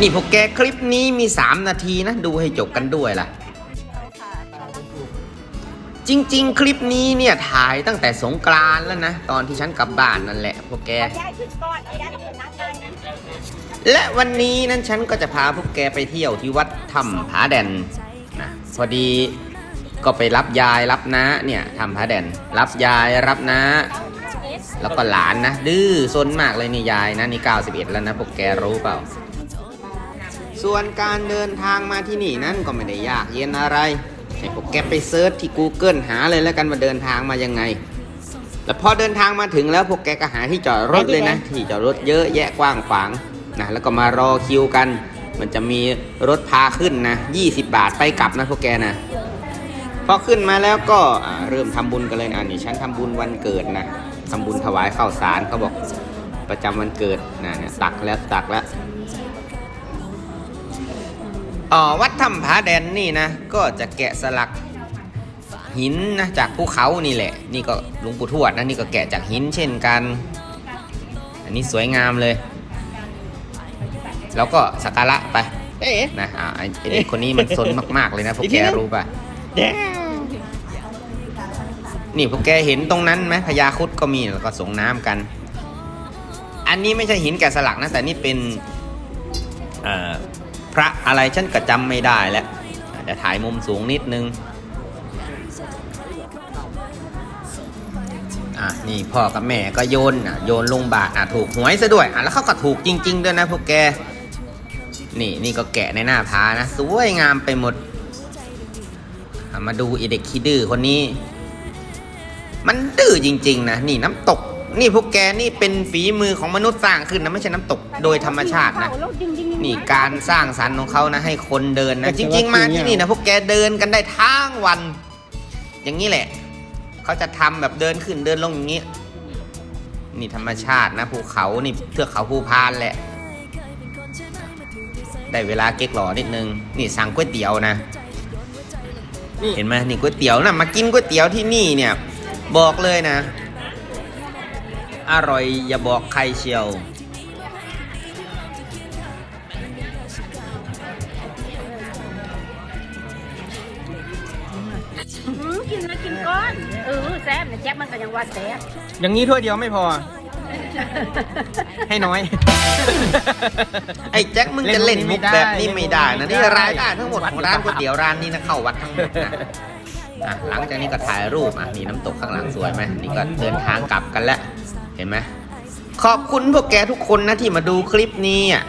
นี่พวกแกคลิปนี้มี 3 นาทีนะ ดูให้จบกันด้วยล่ะ จริง ๆ คลิปนี้เนี่ยถ่ายตั้งแต่สงกรานต์แล้วนะ ตอนที่ฉันกลับบ้านนั่นแหละพวกแก และวันนี้นั้นฉันก็จะพาพวกแกไปเที่ยวที่วัดถ้ำผาแดนนะพอดีก็ไปรับยายรับน้าเนี่ยถ้ำผาแดน รับยายรับน้าแล้วก็หลานนะดื้อซนมากเลยนี่ยายนะนี่91แล้วนะพวกแกรู้เปล่า ส่วนการเดินทางมาที่นี่นั้นก็ไม่ได้ยากเย็นอะไร ให้พวกแกไปเซิร์ชที่ Google หาเลยแล้วกันว่าเดินทางมายังไง แล้วพอเดินทางมาถึงแล้วพวกแกก็หาที่จอดรถเลยนะ ที่จอดรถเยอะแยะกว้างขวางนะแล้วก็มารอคิวกัน มันจะมีรถพาขึ้นนะ 20 บาทไปกลับนะพวกแกนะพอขึ้นมาแล้วก็อ่าเริ่มทำบุญกันเลยอ่านี่ฉันทำบุญวันเกิดนะทำบุญถวายข้าวสารเขาบอกประจำวันเกิดนะเนี่ยตักแล้วตักแล้ว อ๋อวัดถ้ำผาแดนนี่นะ ก็จะแกะสลักหินนะจากภูเขานี่แหละ นี่ก็หลวงปู่ทวดนะนี่ก็แกะจากหินเช่นกัน อันนี้สวยงามเลย แล้วก็สักการะไปเอ๊ะนะอ่าไอ้ไอ้เด็กคนนี้มันซนมากๆเลยนะพวกแกรู้ป่ะเด้วนี่พวกแกเห็นตรงนั้นไหมพญาครุดก็มีแล้วก็ส่งน้ำกัน อันนี้ไม่ใช่หินแกะสลักนะแต่นี่เป็นเอ่อพ ระอะไรฉันก็จำไม่ได้แล้วเดี๋ยวถ่ายมุมสูงนิดนึง อะนี่พ่อกับแม่ก็โยนอะโยนลงบาทอะถูกหวยซะด้วยอะแล้วเขาก็ถูกจริง ๆ ด้วยนะพวกแก นี่นี่ก็แกะในหน้าผานะ สวยงามไปหมดมาดูไอีเด็กขี้ดื้อคนนี้ มันดื้อจริง ๆ นะ นี่น้ำตก นี่พวกแกนี่เป็นฝีมือของมนุษย์สร้างขึ้นนะไม่ใช่น้ำตกโดยธรรมชาตินะ นี่การสร้างสรรค์ของเขานะให้คนเดินนะจริง ๆ มาที่นี่นะพวกแกเดินกันได้ทั้งวัน อย่างนี้แหละ เขาจะทำแบบเดินขึ้นเดินลงอย่างนี้ นี่ธรรมชาตินะภูเขานี่เทือกเขาภูพานแหละ ได้เวลาเก๊กหล่อนิดนึง นี่สั่งก๋วยเตี๋ยวนะนี่เห็นไหมนี่ก๋วยเตี๋ยวนะมากินก๋วยเตี๋ยวที่นี่เนี่ย บอกเลยนะ อร่อยอย่าบอกใครเชียว อืมกินนะกินก้อน เออแซ่บนะแจ๊บมันก็ยังว่าแซ่บอย่างนี้ถ้วยเดียวไม่พอ ให้น้อย ไอ้แจ็คมึงจะเล่นมุกแบบนี้ไม่ได้นะเล่นี่นมุกไม่ได้รายได้ทั้งหมดของร้านก๋วยเตี๋ยวร้านนี้นะเข้าวัดทั้งหมดนะอะหลังจากนี้ก็ถ่ายรูปอะนี่น้ำตกข้างหลังสวยไหมนี่ก็เดินทางกลับกันแล้ว เห็นไหมขอบคุณพวกแกทุกคนนะที่มาดูคลิปนี้อะ